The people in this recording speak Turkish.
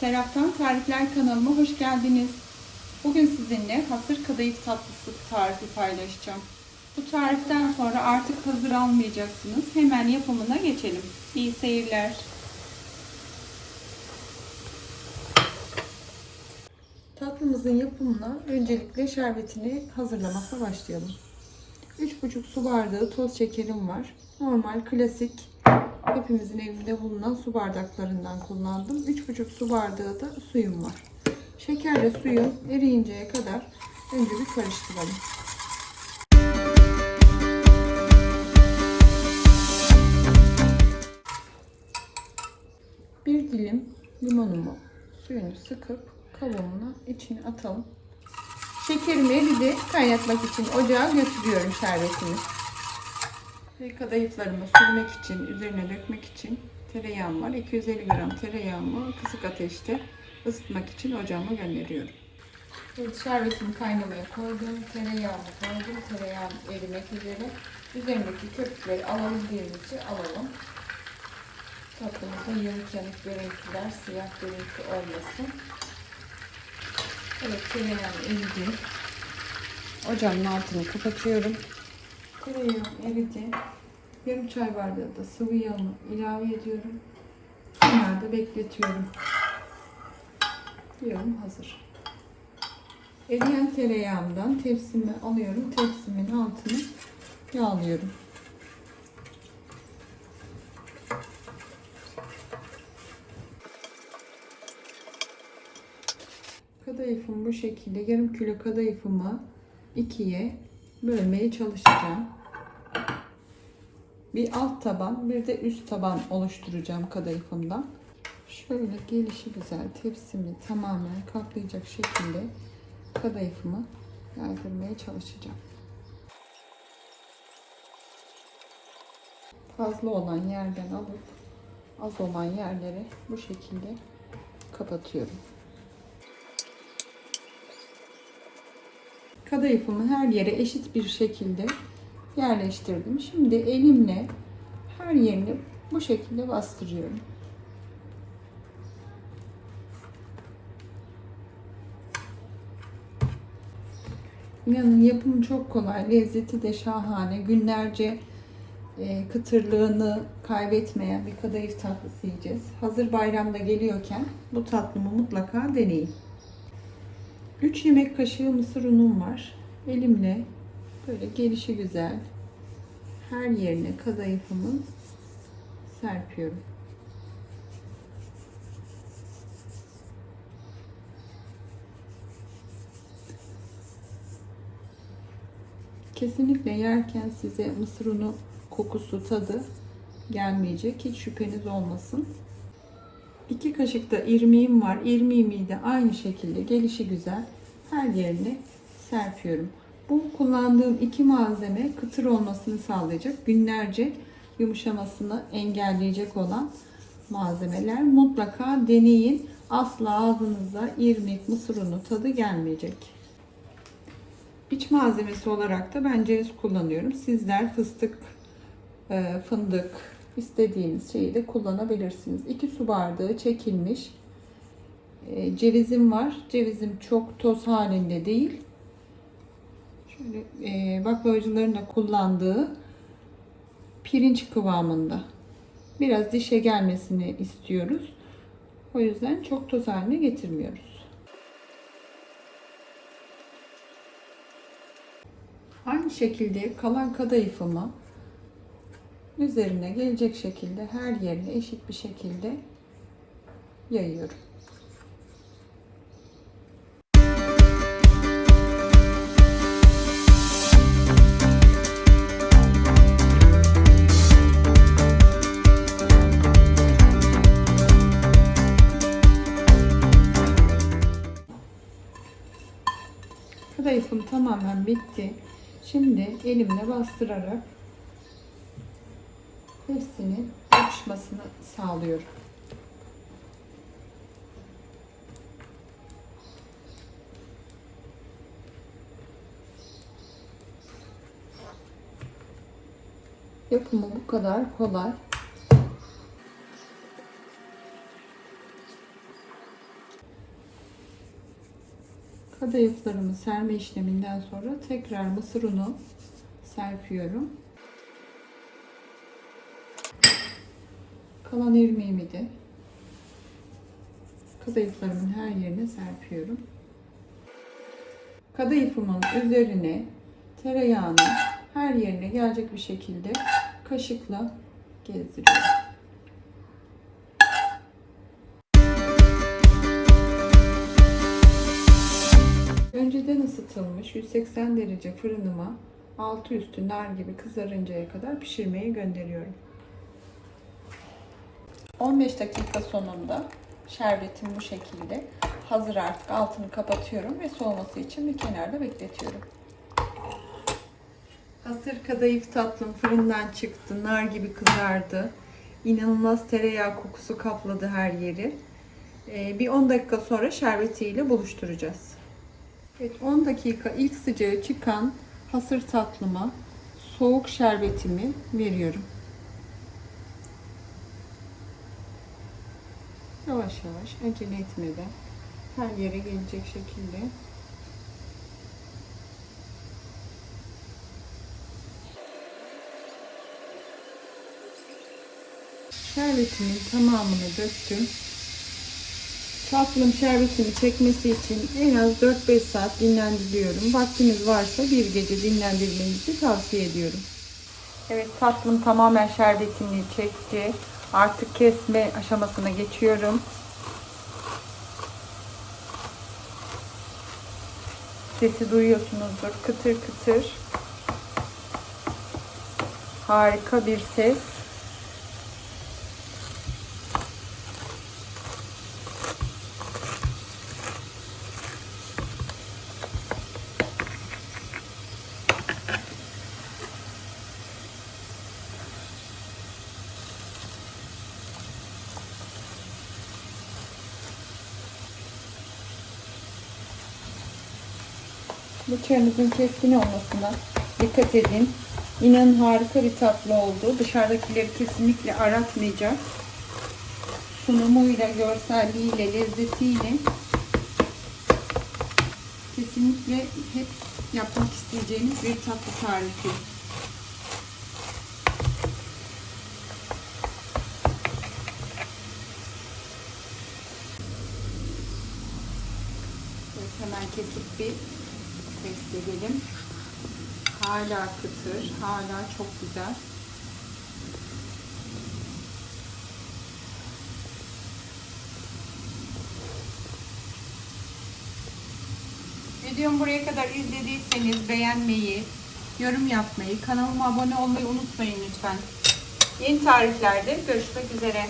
Serap'tan Tarifler kanalıma hoş geldiniz. Bugün sizinle hasır kadayıf tatlısı tarifi paylaşacağım. Bu tariften sonra artık hazır almayacaksınız. Hemen yapımına geçelim. İyi seyirler. Tatlımızın yapımına öncelikle şerbetini hazırlamakla başlayalım. 3,5 su bardağı toz şekerim var. Normal klasik hepimizin evinde bulunan su bardaklarından kullandım. 3,5 su bardağı da suyum var. Şekerle suyu eriyinceye kadar önce bir karıştıralım. Bir dilim limonumu suyunu sıkıp kabuğuna içine atalım. Şekerimi eridi. Kaynatmak için ocağa götürüyorum şerbetimi. Kadayıflarımı sürmek için, üzerine dökmek için tereyağım var. 250 gram tereyağımı kısık ateşte ısıtmak için ocağıma gönderiyorum. Evet, şerbetimi kaynamaya koydum. Tereyağımı koydum. Tereyağım erimek üzere. Üzerindeki köpükleri alabildiğimizce alalım. Tatlımızda yanık yanık görüntüler, siyah görüntü olmasın. Evet, tereyağım eridi. Ocağın altını kapatıyorum. Tereyağım eridi. Yarım çay bardağı da sıvı yağımı ilave ediyorum. Kenarda bekletiyorum. Yağım hazır. Eriyen tereyağımdan tepsime alıyorum. Tepsimin altını yağlıyorum. Kadayıfım bu şekilde. Yarım kilo kadayıfımı ikiye bölmeye çalışacağım. Bir alt taban bir de üst taban oluşturacağım kadayıfımdan. Şöyle gelişi güzel tepsimi tamamen kaplayacak şekilde kadayıfımı yaydırmaya çalışacağım. Fazla olan yerden alıp az olan yerlere bu şekilde kapatıyorum. Kadayıfımı her yere eşit bir şekilde yerleştirdim. Şimdi elimle her yerini bu şekilde bastırıyorum. İnanın yapımı çok kolay, lezzeti de şahane. Günlerce e, kıtırlığını kaybetmeyen bir kadayıf tatlısı yiyeceğiz. Hazır bayramda geliyorken bu tatlımı mutlaka deneyin. 3 yemek kaşığı mısır unum var. Elimle böyle gelişi güzel her yerine kadayıfımı serpiyorum. Kesinlikle yerken size mısır unu kokusu, tadı gelmeyecek. Hiç şüpheniz olmasın. 2 kaşık da irmiğim var. İrmiğimi de aynı şekilde gelişi güzel her yerine serpiyorum. Bu kullandığım iki malzeme kıtır olmasını sağlayacak, günlerce yumuşamasını engelleyecek olan malzemeler. Mutlaka deneyin. Asla ağzınıza irmik, mısır unu tadı gelmeyecek. İç malzemesi olarak da ben ceviz kullanıyorum. Sizler fıstık, e, fındık, istediğiniz şeyi de kullanabilirsiniz. 2 su bardağı çekilmiş e, cevizim var. Cevizim çok toz halinde değil. Şöyle e, baklavacıların da kullandığı pirinç kıvamında. Biraz dişe gelmesini istiyoruz. O yüzden çok toz haline getirmiyoruz. Aynı şekilde kalan kadayıfımı üzerine gelecek şekilde her yerine eşit bir şekilde yayıyorum. Kadayıfım tamamen bitti. Şimdi elimle bastırarak hepsinin yapışmasını sağlıyorum. Yapımı bu kadar kolay. Kadayıflarımı serme işleminden sonra tekrar mısır unu serpiyorum. Kalan irmiğimi de kadayıflarımın her yerine serpiyorum. Kadayıfımın üzerine tereyağını her yerine gelecek bir şekilde kaşıkla gezdiriyorum. Önceden ısıtılmış 180 derece fırınıma altı üstü nar gibi kızarıncaya kadar pişirmeye gönderiyorum. 15 dakika sonunda şerbetim bu şekilde hazır artık altını kapatıyorum ve soğuması için bir kenarda bekletiyorum. Hasır kadayıf tatlım fırından çıktı. Nar gibi kızardı. İnanılmaz tereyağı kokusu kapladı her yeri. Ee, bir 10 dakika sonra şerbetiyle buluşturacağız. Evet 10 dakika ilk sıcağı çıkan hasır tatlıma soğuk şerbetimi veriyorum. Yavaş yavaş acele etmeden her yere gelecek şekilde şerbetimin tamamını döktüm. Tatlım şerbetini çekmesi için en az 4-5 saat dinlendiriyorum. Vaktiniz varsa bir gece dinlendirmenizi tavsiye ediyorum. Evet tatlım tamamen şerbetini çekti. Artık kesme aşamasına geçiyorum. Sesi duyuyorsunuzdur. Kıtır kıtır. Harika bir ses. Bıçağınızın keskin olmasına dikkat edin. İnanın harika bir tatlı oldu. Dışarıdakileri kesinlikle aratmayacak. Sunumuyla, görselliğiyle, lezzetiyle kesinlikle hep yapmak isteyeceğiniz bir tatlı tarifi. Hemen kesip bir test edelim. Hala kıtır, hala çok güzel. Videomu buraya kadar izlediyseniz beğenmeyi, yorum yapmayı, kanalıma abone olmayı unutmayın lütfen. Yeni tariflerde görüşmek üzere.